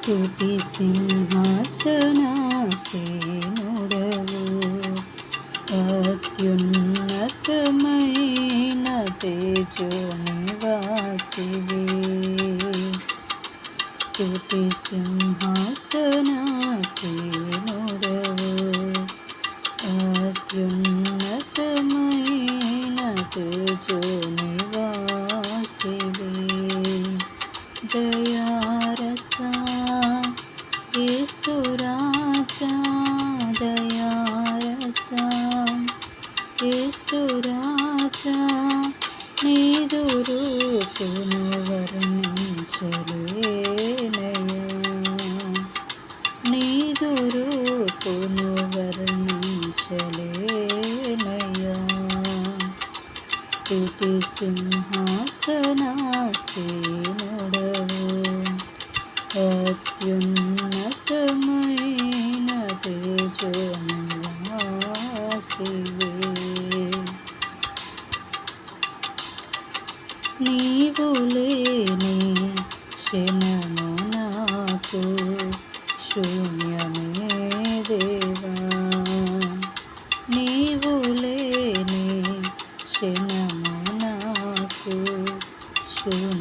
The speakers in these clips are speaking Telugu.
స్థుతి సింహాసనాసీనుడవు అత్యున్నతమైన తేజో నివాసివి స్థుతి సింహాసనాసీనుడవు అత్యున్నతమైన తేజో నివాసివి యేసురాజా నీదు రూపును వర్ణించలేనయా నీదు రూపును వర్ణించలేనయా స్తుతి సింహాసనాసీనుడవు. అత్యున్నతమైన తేజోనివాసి క్షమము నాకు. శూన్యమే దేవా. నీవు లేని క్షణము నాకు. శూన్య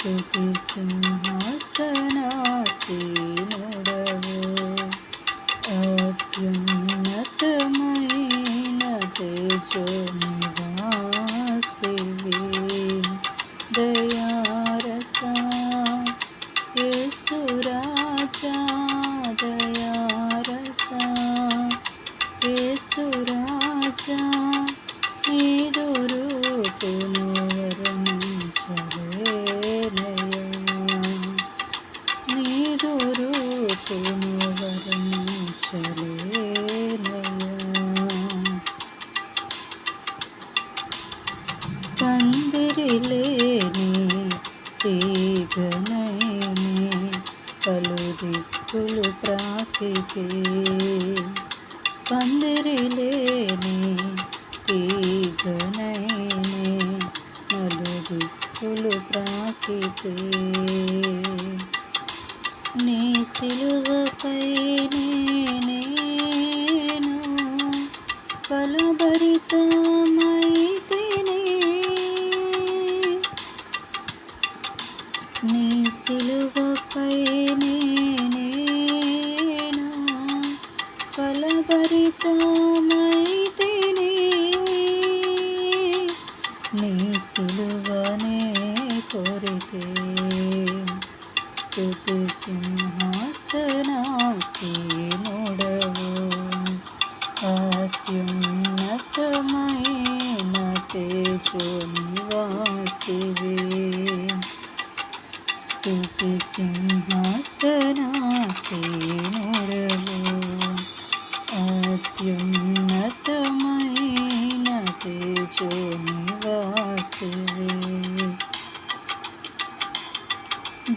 స్థుతి సింహాసనాసీనుడవు అత్యున్నతమైన తేజో తీగనైని పలు దిక్కులు ప్రాకితే పందిరిలేని తీగనైని పలు దిక్కులు ప్రాకితే నీ సిలువపై సిలువపై నేను ఫలభరితమైతిని నీ సిలువనే కోరితే. స్తుతి సింహాసనాసీనుడవు. అత్యున్నతమైన తేజో నివాసివే స్థుతి సింహాసనాసీనుడవు. అత్యున్నతమైన తేజో నివాసివి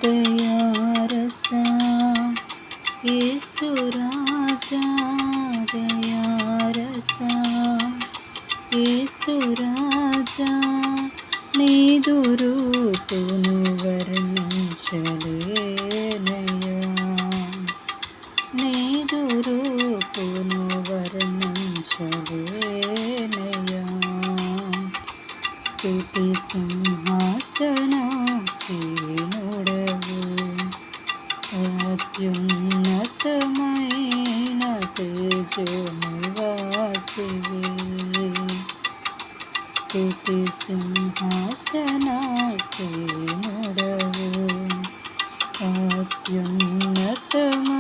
దయారసా యేసురాజా దయారసా యేసురాజా నీదు వరణ వర్ణించలేనయా నీదు రూపును వర్ణించలేనయా స్తుతి సింహాసనాసీనుడవు. అత్యున్నతమైన తేజో స్థుతి స్తుతి సింహాసనాసీనుడవు. అత్యున్నతమైన తేజో నివాసివి